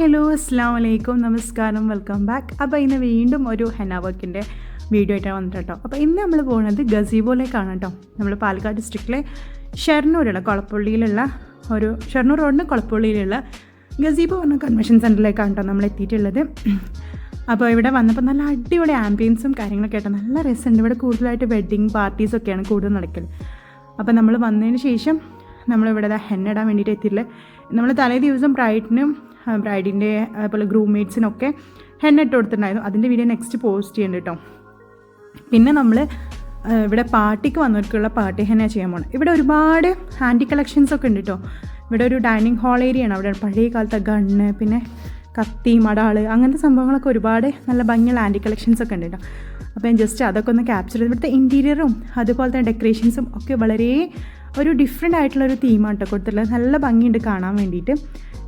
അസ്സാം വലൈക്കും നമസ്കാരം. Welcome back. അപ്പോൾ ഇന്ന് വീണ്ടും ഒരു ഹെന വർക്കിന്റെ വീഡിയോ ആയിട്ടാണ് വന്നിട്ട് കേട്ടോ അപ്പോൾ ഇന്ന് നമ്മൾ പോകുന്നത് ഗസീബോയിലേക്കാണ് കേട്ടോ നമ്മൾ പാലക്കാട് ഡിസ്ട്രിക്റ്റിലെ ഷെർണൂരുള്ള കുളപ്പുള്ളിയിലുള്ള ഒരു ഷെർണൂർ റോഡിന് കുളപ്പുള്ളിയിലുള്ള ഗസീബോ പറഞ്ഞ കൺവെൻഷൻ സെന്ററിലേക്കാണ് കേട്ടോ നമ്മൾ എത്തിയിട്ടുള്ളത്. അപ്പോൾ ഇവിടെ വന്നപ്പോൾ നല്ല അടിപൊളി ആംബിയൻസും കാര്യങ്ങളൊക്കെ ആയിട്ട് നല്ല രസമുണ്ട്. ഇവിടെ കൂടുതലായിട്ട് വെഡ്ഡിങ് പാർട്ടീസൊക്കെയാണ് കൂടുതൽ നടക്കൽ അപ്പോൾ നമ്മൾ വന്നതിന് ശേഷം നമ്മളിവിടെ ഹെന്നിടാൻ വേണ്ടിയിട്ട് എത്തിയില്ല നമ്മൾ തലേ ദിവസം ബ്രൈഡിനും ബ്രൈഡിന്റെ അതുപോലെ ഗ്രൂംമേറ്റ്സിനൊക്കെ ഹെന്ന ഇട്ട് കൊടുത്തിട്ടുണ്ടായിരുന്നു. അതിന്റെ വീഡിയോ നെക്സ്റ്റ് പോസ്റ്റ് ചെയ്യുന്നുണ്ട് കേട്ടോ പിന്നെ നമ്മൾ ഇവിടെ പാർട്ടിക്ക് വന്നവർക്കുള്ള പാർട്ടി ഹെന്ന ചെയ്യാൻ പോകണം ഇവിടെ ഒരുപാട് ഹാൻഡി കളക്ഷൻസ് ഒക്കെ ഉണ്ട് കേട്ടോ ഇവിടെ ഒരു ഡൈനിങ് ഹാൾ ഏരിയ ആണ് അവിടെ. പഴയ കാലത്തെ ഗണ്ണ് പിന്നെ കത്തി മടാൾ അങ്ങനത്തെ സംഭവങ്ങളൊക്കെ ഒരുപാട് നല്ല ഭംഗിയുള്ള ആന്റി കളക്ഷൻസ് ഒക്കെ ഉണ്ട് കേട്ടോ അപ്പോൾ ഞാൻ ജസ്റ്റ് അതൊക്കെ ഒന്ന് ക്യാപ്ചർ ചെയ്ത് ഇവിടുത്തെ ഇന്റീരിയറും അതുപോലെ തന്നെ ഡെക്കറേഷൻസും ഒക്കെ വളരെ ഒരു ഡിഫറെന്റ് ആയിട്ടുള്ള ഒരു തീമാണ് കേട്ടോ കൊടുത്തിട്ടുള്ളത്. നല്ല ഭംഗിയുണ്ട് കാണാൻ വേണ്ടിയിട്ട്.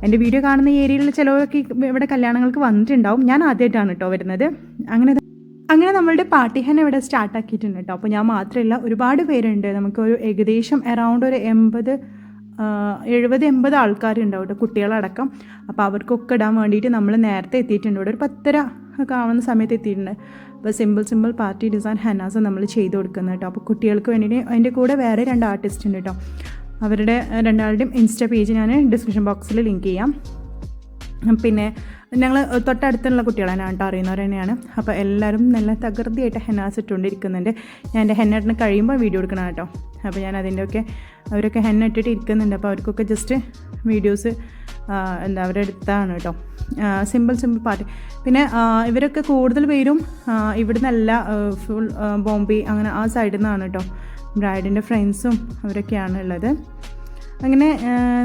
എന്റെ വീഡിയോ കാണുന്ന ഏരിയയിൽ ചിലവരൊക്കെ ഇവിടെ കല്യാണങ്ങൾക്ക് വന്നിട്ടുണ്ടാവും. ഞാൻ ആദ്യമായിട്ടാണ് കേട്ടോ വരുന്നത്. അങ്ങനെ അങ്ങനെ നമ്മളുടെ പാർട്ടി ഹാൻ ഇവിടെ സ്റ്റാർട്ടാക്കിയിട്ടുണ്ട് കേട്ടോ അപ്പോൾ ഞാൻ മാത്രമല്ല ഒരുപാട് പേരുണ്ട്. നമുക്ക് ഒരു ഏകദേശം അറൗണ്ട് ഒരു എൺപത് എഴുപത് എൺപത് ആൾക്കാരുണ്ടാവും കേട്ടോ കുട്ടികളടക്കം. അപ്പോൾ അവർക്കൊക്കെ ഇടാൻ വേണ്ടിയിട്ട് നമ്മൾ നേരത്തെ എത്തിയിട്ടുണ്ട്. ഇവിടെ ഒരു പത്തര ഒക്കെ ആവുന്ന സമയത്ത് എത്തിയിട്ടുണ്ട്. അപ്പോൾ simple simple party design hennas നമ്മൾ ചെയ്ത് കൊടുക്കുന്നത് കേട്ടോ. അപ്പോൾ കുട്ടികൾക്ക് വേണ്ടിയിട്ട് അതിന്റെ കൂടെ വേറെ രണ്ട് ആർട്ടിസ്റ്റ് ഉണ്ട് കേട്ടോ. അവരുടെ രണ്ടാളുടെയും ഇൻസ്റ്റ പേജ് ഞാൻ ഡിസ്ക്രിപ്ഷൻ ബോക്സിൽ ലിങ്ക് ചെയ്യാം. പിന്നെ ഞങ്ങൾ തൊട്ടടുത്തുള്ള കുട്ടികളാണ് കേട്ടോ അറിയുന്നവർ തന്നെയാണ്. അപ്പോൾ എല്ലാവരും നല്ല തകൃതിയായിട്ട് ഹെന്നാസ് ഇട്ടുകൊണ്ടിരിക്കുന്നുണ്ട്. ഞാൻ എന്റെ ഹെന്നിട്ടിന് കഴിയുമ്പോൾ വീഡിയോ എടുക്കണം കേട്ടോ. അപ്പോൾ ഞാൻ അതിന്റെയൊക്കെ അവരൊക്കെ ഹെന്ന ഇട്ടിട്ട് ഇരിക്കുന്നുണ്ട്. അപ്പോൾ അവർക്കൊക്കെ ജസ്റ്റ് വീഡിയോസ് എന്താ അവരെടുത്താണ് കേട്ടോ. സിമ്പിൾ സിമ്പിൾ പാർട്ടി പിന്നെ ഇവരൊക്കെ കൂടുതൽ പേരും ഇവിടുന്നല്ല ഫുൾ ബോംബെ അങ്ങനെ ആ സൈഡിൽ നിന്നാണ് കേട്ടോ. ബ്രൈഡിന്റെ ഫ്രണ്ട്സും അവരൊക്കെയാണ് ഉള്ളത്. അങ്ങനെ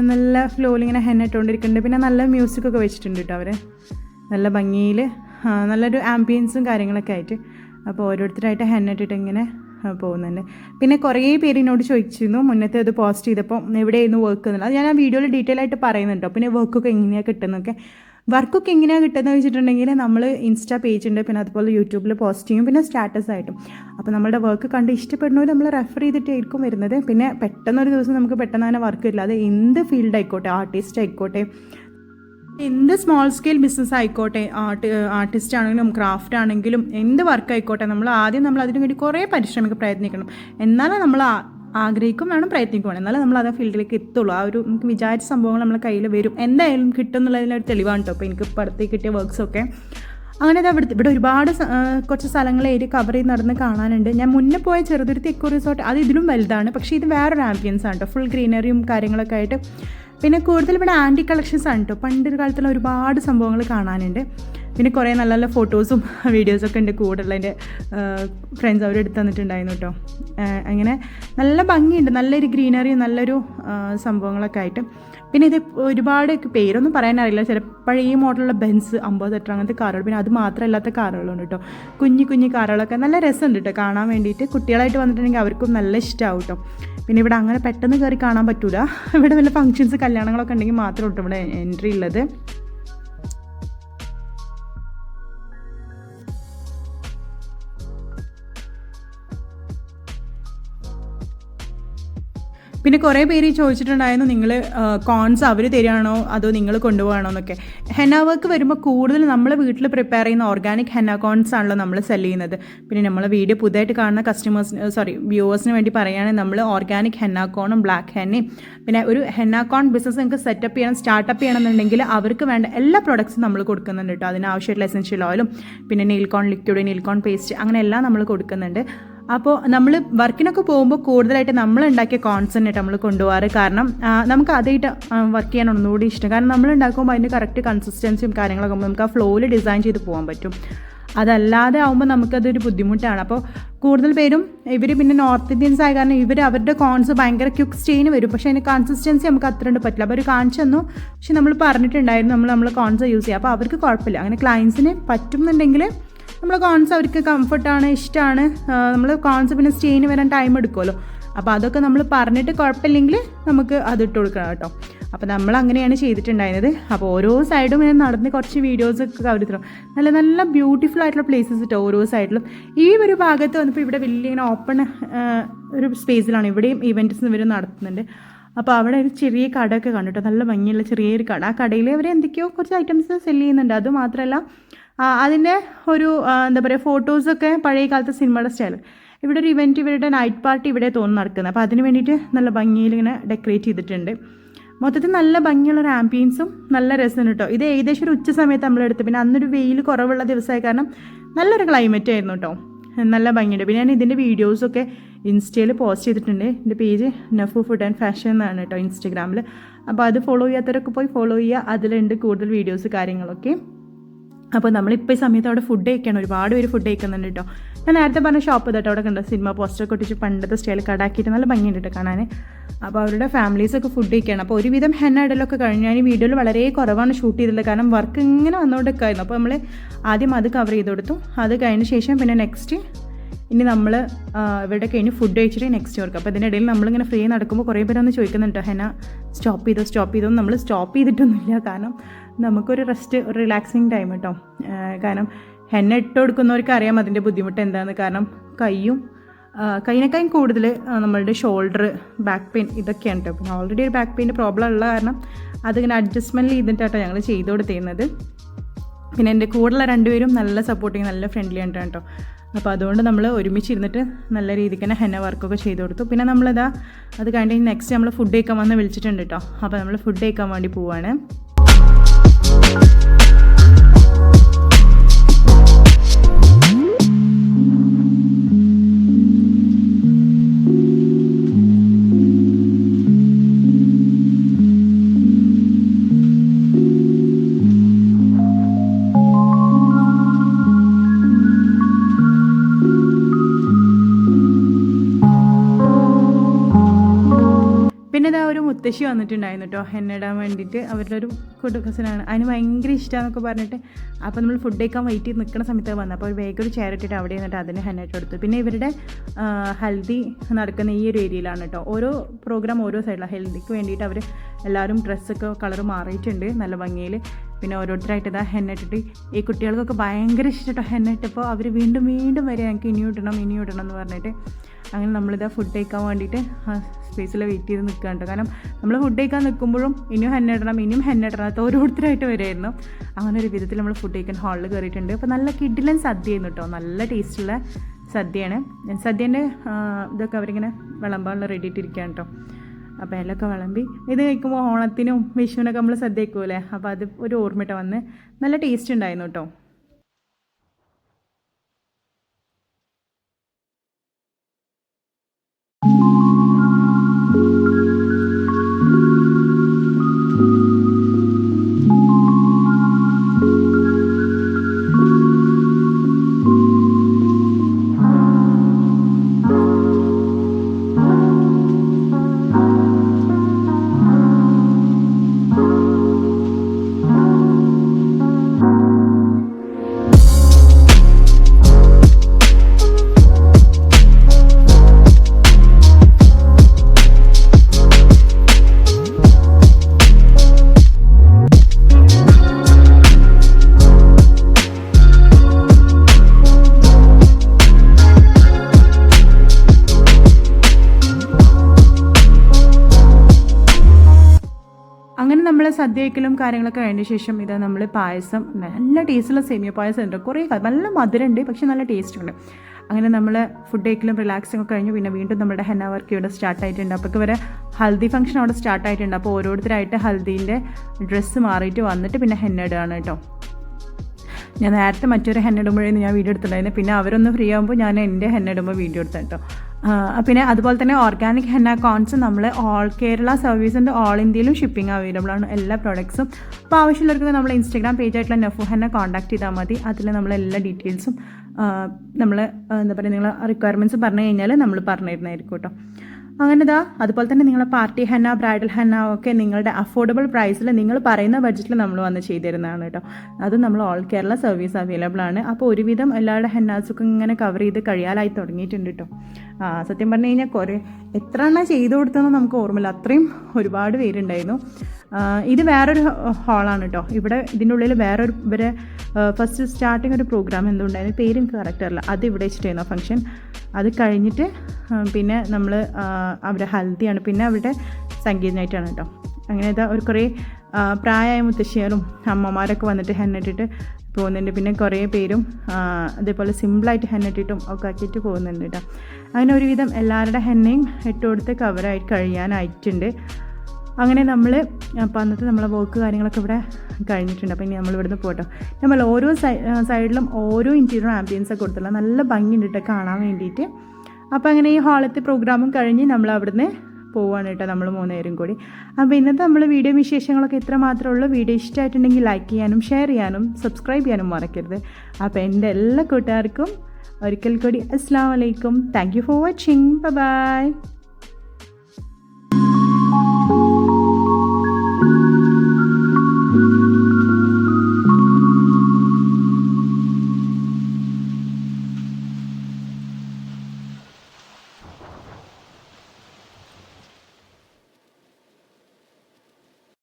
നല്ല ഫ്ലോയിൽ ഇങ്ങനെ ഹെന്നിട്ടുകൊണ്ടിരിക്കുന്നുണ്ട് പിന്നെ നല്ല മ്യൂസിക്കൊക്കെ വെച്ചിട്ടുണ്ട് കേട്ടോ അവർ നല്ല ഭംഗിയിൽ നല്ലൊരു ആംബിയൻസും കാര്യങ്ങളൊക്കെ ആയിട്ട്. അപ്പോൾ ഓരോരുത്തരായിട്ട് ഹെന്നിട്ടിട്ട് ഇങ്ങനെ പോകുന്നുണ്ട്. പിന്നെ കുറേ പേര് എന്നോട് ചോദിച്ചിരുന്നു. മുന്നത്തെ അത് പോസ്റ്റ് ചെയ്തപ്പോൾ എവിടെയായിരുന്നു വർക്ക് എന്നുള്ളത് അത് ഞാൻ ആ വീഡിയോയിൽ ഡീറ്റെയിൽ ആയിട്ട് പറയുന്നുണ്ടോ പിന്നെ വർക്കൊക്കെ എങ്ങനെയാണ് കിട്ടുന്നതൊക്കെ വർക്കൊക്കെ എങ്ങനെയാണ് കിട്ടുന്നത് വെച്ചിട്ടുണ്ടെങ്കിൽ നമ്മൾ ഇൻസ്റ്റാ പേജ് ഉണ്ട് പിന്നെ അതുപോലെ യൂട്യൂബിൽ പോസ്റ്റ് ചെയ്യും പിന്നെ സ്റ്റാറ്റസ് ആയിട്ടും. അപ്പോൾ നമ്മുടെ വർക്ക് കണ്ട് ഇഷ്ടപ്പെടുന്നവർ നമ്മൾ റെഫർ ചെയ്തിട്ടായിരിക്കും വരുന്നത്. പിന്നെ പെട്ടെന്നൊരു ദിവസം നമുക്ക് പെട്ടെന്ന് തന്നെ വർക്ക് ഇല്ല. അത് എന്ത് ഫീൽഡ് ആയിക്കോട്ടെ ആർട്ടിസ്റ്റ് ആയിക്കോട്ടെ എന്ത് സ്മോൾ സ്കെയിൽ ബിസിനസ് ആയിക്കോട്ടെ ആർട്ട് ആർട്ടിസ്റ്റ് ആണെങ്കിലും ക്രാഫ്റ്റ് ആണെങ്കിലും എന്ത് വർക്ക് ആയിക്കോട്ടെ നമ്മൾ ആദ്യം നമ്മൾ അതിനു വേണ്ടി കുറേ പരിശ്രമിക്കുക പ്രയത്നിക്കണം. എന്നാലേ നമ്മൾ ആഗ്രഹിക്കും വേണം പ്രയത്നിക്കും വേണം. എന്നാലും നമ്മൾ ആ ഫീൽഡിലേക്ക് എത്തുള്ളൂ. ആ ഒരു നമുക്ക് വിചാരിച്ച സംഭവങ്ങൾ നമ്മളെ കയ്യിൽ വരും. എന്തായാലും കിട്ടും എന്നുള്ളതിനൊരു തെളിവാണ് കേട്ടോ അപ്പോൾ എനിക്ക് ഇപ്പോൾ അടുത്തേക്ക് കിട്ടിയ വർക്ക്സൊക്കെ അങ്ങനെ അത് അവിടുത്തെ ഇവിടെ ഒരുപാട് കുറച്ച് സ്ഥലങ്ങൾ ഏരിയ കവർ ചെയ്ത് നടന്ന് കാണാനുണ്ട്. ഞാൻ മുന്നേ പോയ ചെറുതുരുത്തി എക്കോ റിസോർട്ട് അത് ഇതിലും വലുതാണ്. പക്ഷേ ഇത് വേറൊരു ആംബിയൻസ് ആണ് കേട്ടോ ഫുൾ ഗ്രീനറിയും കാര്യങ്ങളൊക്കെ ആയിട്ട്. പിന്നെ കൂടുതൽ ഇവിടെ ആന്റി കളക്ഷൻസ് ആണ് കേട്ടോ പണ്ടൊരു കാലത്തുള്ള ഒരുപാട് സംഭവങ്ങൾ കാണാനുണ്ട്. പിന്നെ കുറേ നല്ല നല്ല ഫോട്ടോസും വീഡിയോസൊക്കെ ഉണ്ട് കൂടെയുള്ള എന്റെ ഫ്രണ്ട്സ് അവർ എടുത്ത് തന്നിട്ടുണ്ടായിരുന്നു കേട്ടോ. അങ്ങനെ നല്ല ഭംഗിയുണ്ട്. നല്ലൊരു ഗ്രീനറിയും നല്ലൊരു സംഭവങ്ങളൊക്കെ ആയിട്ട്. പിന്നെ ഇത് ഒരുപാട് പേരൊന്നും പറയാനറിയില്ല ചില ഈ മോഡലുള്ള ബെൻസ് അമ്പത് സെറ്റർ അങ്ങനത്തെ കാറുകൾ പിന്നെ അത് മാത്രമല്ലാത്ത കാറുകളുണ്ട് കേട്ടോ. കുഞ്ഞു കുഞ്ഞു കാറുകളൊക്കെ നല്ല രസമുണ്ട് കേട്ടോ കാണാൻ വേണ്ടിയിട്ട്. കുട്ടികളായിട്ട് വന്നിട്ടുണ്ടെങ്കിൽ അവർക്കും നല്ല ഇഷ്ടമാവും കേട്ടോ. പിന്നെ ഇവിടെ അങ്ങനെ പെട്ടെന്ന് കയറി കാണാൻ പറ്റൂല. ഇവിടെ വല്ല ഫങ്ഷൻസ് കല്യാണങ്ങളൊക്കെ ഉണ്ടെങ്കിൽ മാത്രമേ ഉള്ളൂ ഇവിടെ എൻട്രി ഉള്ളത്. പിന്നെ കുറേ പേര് ചോദിച്ചിട്ടുണ്ടായിരുന്നു നിങ്ങൾ കോൺസ് അവർ തരികയാണോ? അതോ നിങ്ങൾ കൊണ്ടുപോകണോ എന്നൊക്കെ. ഹെന്ന വർക്ക് വരുമ്പോൾ കൂടുതൽ നമ്മൾ വീട്ടിൽ പ്രിപ്പയർ ചെയ്യുന്ന ഓർഗാനിക് ഹെന്ന കോൺസ് ആണല്ലോ നമ്മൾ സെൽ ചെയ്യുന്നത്. പിന്നെ നമ്മൾ വീഡിയോ പുതുതായിട്ട് കാണുന്ന കസ്റ്റമേഴ്സിന് സോറി വ്യൂവേഴ്സിന് വേണ്ടി പറയുകയാണെങ്കിൽ നമ്മൾ ഓർഗാനിക് ഹെന്ന കോണും ബ്ലാക്ക് ഹെന്നയും പിന്നെ ഒരു ഹെന്ന കോൺ ബിസിനസ് നിങ്ങൾക്ക് സെറ്റപ്പ് ചെയ്യണം സ്റ്റാർട്ടപ്പ് ചെയ്യണമെന്നുണ്ടെങ്കിൽ അവർക്ക് വേണ്ട എല്ലാ പ്രൊഡക്ട്സും നമ്മൾ കൊടുക്കുന്നുണ്ട് കേട്ടോ. അതിനാവശ്യമായിട്ടുള്ള എസെൻഷ്യൽ ഓയിലും പിന്നെ nail cone liquid nail cone paste അങ്ങനെ എല്ലാം നമ്മൾ കൊടുക്കുന്നുണ്ട്. അപ്പോൾ നമ്മൾ വർക്കിനൊക്കെ പോകുമ്പോൾ കൂടുതലായിട്ട് നമ്മൾ ഉണ്ടാക്കിയ കോൺസെൻട്രേറ്റ് നമ്മൾ കൊണ്ടുപോകാറ് കാരണം നമുക്ക് അതായിട്ട് വർക്ക് ചെയ്യാൻ ഒന്നുകൂടി ഇഷ്ടം. കാരണം നമ്മൾ ഉണ്ടാക്കുമ്പോൾ അതിന്റെ കറക്റ്റ് കൺസിസ്റ്റൻസിയും കാര്യങ്ങളൊക്കെ നമുക്ക് ആ ഫ്ലോയിൽ ഡിസൈൻ ചെയ്ത് പോകാൻ പറ്റും. അതല്ലാതെ ആകുമ്പോൾ നമുക്കതൊരു ബുദ്ധിമുട്ടാണ്. അപ്പോൾ കൂടുതൽ പേരും ഇവർ പിന്നെ നോർത്ത് ഇന്ത്യൻസ് ആയ കാരണം ഇവർ അവരുടെ കോൺസ് ഭയങ്കര ക്യുക്ക് സ്റ്റെയിൻ വരും. പക്ഷേ അതിന് കൺസിസ്റ്റൻസി നമുക്ക് അത്ര ഉണ്ട് പറ്റില്ല. അപ്പോൾ അവർ കാണിച്ചു തന്നു. പക്ഷെ നമ്മൾ പറഞ്ഞിട്ടുണ്ടായിരുന്നു നമ്മൾ നമ്മൾ കോൺസ് യൂസ് ചെയ്യുക അപ്പോൾ അവർക്ക് കുഴപ്പമില്ല. അങ്ങനെ ക്ലയൻസിന് പറ്റുന്നുണ്ടെങ്കിൽ നമ്മൾ കോൺസ് അവർക്ക് കംഫർട്ടാണ് ഇഷ്ടമാണ് നമ്മൾ കോൺസ് പിന്നെ സ്റ്റെയിന് വരാൻ ടൈം എടുക്കുമല്ലോ അപ്പോൾ അതൊക്കെ നമ്മൾ പറഞ്ഞിട്ട് കുഴപ്പമില്ലെങ്കിൽ നമുക്ക് അത് ഇട്ട് കൊടുക്കണം കേട്ടോ. അപ്പോൾ നമ്മൾ അങ്ങനെയാണ് ചെയ്തിട്ടുണ്ടായിരുന്നത്. അപ്പോൾ ഓരോ സൈഡും ഞാൻ നടന്ന് കുറച്ച് വീഡിയോസ് ഒക്കെ കവർ തരും. നല്ല നല്ല ബ്യൂട്ടിഫുൾ ആയിട്ടുള്ള പ്ലേസസ് കേട്ടോ ഓരോ സൈഡിലും ഈ ഒരു ഭാഗത്ത് വന്നപ്പോൾ ഇവിടെ വലിയ ഇങ്ങനെ ഓപ്പൺ ഒരു സ്പേസിലാണ് ഇവിടെയും ഇവന്റ്സ് ഇവർ നടത്തുന്നുണ്ട്. അപ്പോൾ അവിടെ ഒരു ചെറിയ കടയൊക്കെ കണ്ടു കേട്ടോ നല്ല ഭംഗിയുള്ള ചെറിയൊരു കട. ആ കടയിൽ അവർ എന്തൊക്കെയോ കുറച്ച് ഐറ്റംസ് സെൽ ചെയ്യുന്നുണ്ട്. അത് മാത്രമല്ല ആ, അതിന്റെ ഒരു എന്താ പറയുക ഫോട്ടോസൊക്കെ പഴയ കാലത്തെ സിനിമയുടെ സ്റ്റൈൽ ഇവിടെ ഒരു ഇവന്റ് ഇവരുടെ നൈറ്റ് പാർട്ടി ഇവിടെ തോന്നുന്നു നടക്കുന്നത്. അപ്പോൾ അതിന് വേണ്ടിയിട്ട് നല്ല ഭംഗിയിൽ ഇങ്ങനെ ഡെക്കറേറ്റ് ചെയ്തിട്ടുണ്ട്. മൊത്തത്തിൽ നല്ല ഭംഗിയുള്ള ഒരു ആംബിയൻസും നല്ല രസമാണ് കേട്ടോ ഇത് ഏകദേശം ഒരു ഉച്ച സമയത്ത് നമ്മളെടുത്ത് പിന്നെ അന്നൊരു വെയിൽ കുറവുള്ള ദിവസമായ കാരണം നല്ലൊരു ക്ലൈമറ്റ് ആയിരുന്നു കേട്ടോ നല്ല ഭംഗിയുണ്ട്. പിന്നെ ഞാൻ ഇതിന്റെ വീഡിയോസൊക്കെ ഇൻസ്റ്റയിൽ പോസ്റ്റ് ചെയ്തിട്ടുണ്ട്. എന്റെ പേജ് നഫു ഫുഡ് ആൻഡ് ഫാഷൻ എന്നാണ് കേട്ടോ ഇൻസ്റ്റഗ്രാമിൽ അപ്പോൾ അത് ഫോളോ ചെയ്യാത്തവരൊക്കെ പോയി ഫോളോ ചെയ്യുക. അതിലുണ്ട് കൂടുതൽ വീഡിയോസ് കാര്യങ്ങളൊക്കെ. അപ്പോൾ നമ്മളിപ്പോൾ ഈ സമയത്ത് അവിടെ ഫുഡ് കഴിക്കണം. ഒരുപാട് പേര് ഫുഡ് കഴിക്കുന്നുണ്ട് കേട്ടോ ഞാൻ നേരത്തെ പറഞ്ഞ ഷോപ്പ് കേട്ടോ അവിടെ കണ്ടോ? സിനിമ പോസ്റ്ററൊക്കെ ഒട്ടിച്ച് പണ്ടത്തെ സ്റ്റൈൽ കടാക്കിയിട്ട് നല്ല ഭംഗിയുണ്ട് കേട്ടോ കാണാൻ അപ്പോൾ അവരുടെ ഫാമിലീസൊക്കെ ഫുഡ് കഴിക്കണം. അപ്പോൾ ഒരുവിധം ഹെന്ന ഇടലൊക്കെ കഴിഞ്ഞു ഞാൻ ഈ വീഡിയോയിൽ വളരെ കുറവാണ് ഷൂട്ട് ചെയ്തിട്ടുള്ളത്. കാരണം വർക്ക് ഇങ്ങനെ വന്നുകൊണ്ടിരിക്കുമായിരുന്നു അപ്പോൾ നമ്മൾ ആദ്യം അത് കവർ ചെയ്ത് കൊടുത്തു. അത് കഴിഞ്ഞ ശേഷം പിന്നെ നെക്സ്റ്റ് ഇനി നമ്മൾ ഇവിടെ കഴിഞ്ഞ് ഫുഡ് കഴിച്ചിട്ട് നെക്സ്റ്റ് വർക്ക് അപ്പോൾ ഇതിനിടയിൽ നമ്മളിങ്ങനെ ഫ്രീ നടക്കുമ്പോൾ കുറേ പേരൊന്ന് ചോദിക്കുന്നുണ്ട് ഹെന സ്റ്റോപ്പ് ചെയ്തോ സ്റ്റോപ്പ് ചെയ്തോ നമ്മൾ സ്റ്റോപ്പ് ചെയ്തിട്ടൊന്നുമില്ല. കാരണം നമുക്കൊരു റെസ്റ്റ് ഒരു റിലാക്സിങ് ടൈം കേട്ടോ കാരണം ഹെന്ന ഇട്ട് കൊടുക്കുന്നവർക്ക് അറിയാം അതിന്റെ ബുദ്ധിമുട്ട് എന്താണെന്ന് കാരണം കൈയും കൈനേക്കാളും കൂടുതൽ നമ്മളുടെ ഷോൾഡർ ബാക്ക് പെയിൻ ഇതൊക്കെയാണ് കേട്ടോ പിന്നെ ഓൾറെഡി ഒരു ബാക്ക് പെയിന്റെ പ്രോബ്ലം ഉള്ള കാരണം അതിങ്ങനെ അഡ്ജസ്റ്റ്മെന്റ് ചെയ്തിട്ടാട്ടോ ഞങ്ങൾ ചെയ്തു കൊടുത്തിരുന്നത്. പിന്നെ എന്റെ കൂടെയുള്ള രണ്ടുപേരും നല്ല സപ്പോർട്ടിങ് നല്ല ഫ്രണ്ട്ലി ആണ് കേട്ടോ അപ്പോൾ അതുകൊണ്ട് നമ്മൾ ഒരുമിച്ചിരുന്നിട്ട് നല്ല രീതിക്ക് തന്നെ ഹെന്ന വർക്കൊക്കെ ചെയ്ത് കൊടുത്തു. പിന്നെ നമ്മളിതാ അത് കഴിഞ്ഞ് നെക്സ്റ്റ് നമ്മൾ ഫുഡ് കഴിക്കാൻ വന്ന് വിളിച്ചിട്ടുണ്ട് കേട്ടോ അപ്പോൾ നമ്മൾ ഫുഡ് കഴിക്കാൻ വേണ്ടി പോവാണ്. മുത്തശ്ശി വന്നിട്ടുണ്ടായിരുന്നു കേട്ടോ ഇടാൻ വേണ്ടിയിട്ട്. അവരുടെ ഒരു കുട്ടു കസിനാണ് അതിന് ഭയങ്കര ഇഷ്ടമാണെന്നൊക്കെ പറഞ്ഞിട്ട് അപ്പോൾ നമ്മൾ ഫുഡ് കഴിക്കാൻ വെയിറ്റ് ചെയ്ത് നിൽക്കുന്ന സമയത്ത് വന്നത് അപ്പോൾ വേഗം ഒരു ചെയർ ഇട്ടിട്ട് അവിടെ നിന്നിട്ട് അതിന് ഹെന്നായിട്ട് കൊടുത്തു. പിന്നെ ഇവരുടെ ഹൽദി നടക്കുന്ന ഈ ഒരു ഏരിയയിലാണ് കേട്ടോ. ഓരോ പ്രോഗ്രാം ഓരോ സൈഡിലാണ് ഹെൽദിക്ക് വേണ്ടിയിട്ട് അവർ എല്ലാവരും ഡ്രസ്സൊക്കെ കളർ മാറിയിട്ടുണ്ട് നല്ല ഭംഗിയിൽ. പിന്നെ ഓരോരുത്തരായിട്ട് ഇതാ ഹെന്നിട്ടിട്ട് ഈ കുട്ടികൾക്കൊക്കെ ഭയങ്കര ഇഷ്ടട്ടോ ഹെന്നിട്ടപ്പോൾ അവർ വീണ്ടും വീണ്ടും വരെ ഞങ്ങൾക്ക് ഇനിയും ഇടണം ഇനിയും ഇടണം എന്ന് പറഞ്ഞിട്ട്. അങ്ങനെ നമ്മളിതാ ഫുഡ് കഴിക്കാൻ വേണ്ടിയിട്ട് സ്പേസിൽ വെയിറ്റ് ചെയ്ത് നിൽക്കുകയാണ് കാരണം നമ്മൾ ഫുഡ് കഴിക്കാൻ നിൽക്കുമ്പോഴും ഇനിയും ഹെന്നിടണം ഇനിയും ഹെന്നിടണം ഓരോരുത്തരായിട്ട് വരുമായിരുന്നു അങ്ങനെ ഒരു വിധത്തിൽ നമ്മൾ ഫുഡ് കഴിക്കാൻ ഹാളിൽ കയറിയിട്ടുണ്ട് അപ്പോൾ നല്ല കിഡിലൻ സദ്യ ആയിരുന്നു കേട്ടോ നല്ല ടേസ്റ്റുള്ള സദ്യയാണ്. സദ്യേന്റെ ഇതൊക്കെ അവരിങ്ങനെ വിളമ്പാനുള്ള റെഡി ആയിട്ടിരിക്കുകയാണ് കേട്ടോ അപ്പോൾ അതിലൊക്കെ വിളമ്പി ഇത് കഴിക്കുമ്പോൾ ഓണത്തിനും വിഷുവിനൊക്കെ നമ്മൾ സദ്യ വയ്ക്കൂലേ അപ്പോൾ അത് ഒരു ഓർമ്മയിട്ട് വന്ന് നല്ല ടേസ്റ്റ് ഉണ്ടായിരുന്നു കേട്ടോ നമ്മൾ കാര്യങ്ങളൊക്കെ കഴിഞ്ഞ ശേഷം ഇതാ നമ്മൾ പായസം നല്ല ടേസ്റ്റുള്ള സേമിയ പായസം ഉണ്ട്. കുറേ നല്ല മധുരമുണ്ട് പക്ഷേ നല്ല ടേസ്റ്റ് ഉണ്ട്. അങ്ങനെ നമ്മൾ ഫുഡ് കഴിക്കലും റിലാക്സിങ് ഒക്കെ കഴിഞ്ഞു. പിന്നെ വീണ്ടും നമ്മുടെ ഹെന്ന വർക്ക് ഇവിടെ സ്റ്റാർട്ട് ആയിട്ടുണ്ട്. അപ്പോൾ വരെ ഹൽദി ഫംഗ്ഷൻ അവിടെ സ്റ്റാർട്ട് ആയിട്ടുണ്ട്. അപ്പോൾ ഓരോരുത്തരായിട്ട് ഹൽദീന്റെ ഡ്രസ്സ് മാറിയിട്ട് വന്നിട്ട് പിന്നെ ഹെന്ന ഇടുകയാണ് കേട്ടോ. ഞാൻ നേരത്തെ മറ്റൊരു ഹെന്നിടുമ്പോഴേ ഞാൻ വീഡിയോ എടുത്തിട്ടുണ്ടായിരുന്നു. പിന്നെ അവരൊന്ന് ഫ്രീ ആകുമ്പോൾ ഞാൻ എന്റെ ഹെന്നിടുമ്പോൾ വീഡിയോ എടുത്തു കേട്ടോ. പിന്നെ അതുപോലെ തന്നെ ഓർഗാനിക് ഹെന്ന കോൺസ് നമ്മൾ ഓൾ കേരള സർവീസിന്റെ ഓൾ ഇന്ത്യയിലും ഷിപ്പിംഗ് അവൈലബിൾ ആണ് എല്ലാ പ്രോഡക്ട്സും അപ്പോൾ ആവശ്യമുള്ളവർക്ക് നമ്മൾ ഇൻസ്റ്റാഗ്രാം പേജ് ആയിട്ടുള്ള നെഫു ഹെന്ന കോൺടാക്ട് ചെയ്താൽ മതി. അതിൽ നമ്മൾ എല്ലാ ഡീറ്റെയിൽസും നമ്മൾ എന്താ പറയുക നിങ്ങൾ റിക്വയർമെന്റ്സ് പറഞ്ഞു കഴിഞ്ഞാൽ നമ്മൾ പറഞ്ഞു തരുന്നതായിരിക്കും കേട്ടോ. അങ്ങനെ ഇതാ അതുപോലെ തന്നെ നിങ്ങളെ പാർട്ടി ഹെന്ന ബ്രൈഡൽ ഹെന്ന ഒക്കെ നിങ്ങളുടെ അഫോർഡബിൾ പ്രൈസിൽ നിങ്ങൾ പറയുന്ന ബഡ്ജറ്റിൽ നമ്മൾ വന്ന് ചെയ്തിരുന്നതാണ് കേട്ടോ. അത് നമ്മൾ ഓൾ കേരള സർവീസ് അവൈലബിൾ ആണ്. അപ്പോൾ ഒരുവിധം എല്ലാവരുടെ ഹെന്നാസൊക്കെ ഇങ്ങനെ കവർ ചെയ്ത് കഴിയാലായി തുടങ്ങിയിട്ടുണ്ട് കേട്ടോ. ആ സത്യം പറഞ്ഞു കഴിഞ്ഞാൽ കുറേ എത്ര എണ്ണം ചെയ്തു കൊടുത്തെന്ന് നമുക്ക് ഓർമ്മയില്ല. അത്രയും ഒരുപാട് പേരുണ്ടായിരുന്നു. ഇത് വേറൊരു ഹാളാണ് കേട്ടോ ഇവിടെ ഇതിന്റെ ഉള്ളിൽ വേറൊരു ഇവരെ ഫസ്റ്റ് സ്റ്റാർട്ടിങ് ഒരു പ്രോഗ്രാം എന്തുണ്ടായിരുന്നു? കറക്റ്റ് അല്ല അത് ഇവിടെ വെച്ചിട്ടായിരുന്നു ഫംഗ്ഷൻ അത് കഴിഞ്ഞിട്ട് പിന്നെ നമ്മൾ അവരുടെ ഹൽദിയാണ് പിന്നെ അവരുടെ സംഗീതമായിട്ടാണ് കേട്ടോ അങ്ങനെ ഇതാ ഒരു കുറേ പ്രായമായ മുത്തശ്ശിയാരും അമ്മമാരൊക്കെ വന്നിട്ട് ഹെന്നിട്ടിട്ട് പോകുന്നുണ്ട്. പിന്നെ കുറേ പേരും അതേപോലെ സിമ്പിളായിട്ട് ഹെന്നിട്ടിട്ടും ഒക്കെ ആക്കിയിട്ട് പോകുന്നുണ്ട് കേട്ടോ അങ്ങനെ ഒരുവിധം എല്ലാവരുടെ ഹെന്നയും ഇട്ട് കൊടുത്ത് കവറായി കഴിയാനായിട്ടുണ്ട്. അങ്ങനെ നമ്മൾ അപ്പോൾ അന്നത്തെ നമ്മളെ വർക്ക് കാര്യങ്ങളൊക്കെ ഇവിടെ കഴിഞ്ഞിട്ടുണ്ട്. അപ്പോൾ ഇനി നമ്മൾ ഇവിടുന്ന് പോട്ടോ. നമ്മൾ ഓരോ സൈഡിലും ഓരോ ഇന്റീരിയർ ആംബിയൻസ് ഒക്കെ കൊടുത്തുള്ള നല്ല ഭംഗിയുണ്ട് കാണാൻ വേണ്ടിയിട്ട് അപ്പോൾ അങ്ങനെ ഈ ഹാളത്തെ പ്രോഗ്രാമും കഴിഞ്ഞ് നമ്മൾ അവിടുന്ന് പോവാണ് കേട്ടോ നമ്മൾ മൂന്നുപേരും കൂടി. അപ്പോൾ ഇന്നത്തെ നമ്മൾ വീഡിയോ വിശേഷങ്ങളൊക്കെ ഇത്ര മാത്രമേ ഉള്ളൂ. വീഡിയോ ഇഷ്ടമായിട്ടുണ്ടെങ്കിൽ ലൈക്ക് ചെയ്യാനും ഷെയർ ചെയ്യാനും സബ്സ്ക്രൈബ് ചെയ്യാനും മറക്കരുത്. അപ്പോൾ എന്റെ എല്ലാ കൂട്ടുകാർക്കും ഒരിക്കൽ കൂടി അസ്സാം വലൈക്കും thank you for watching bye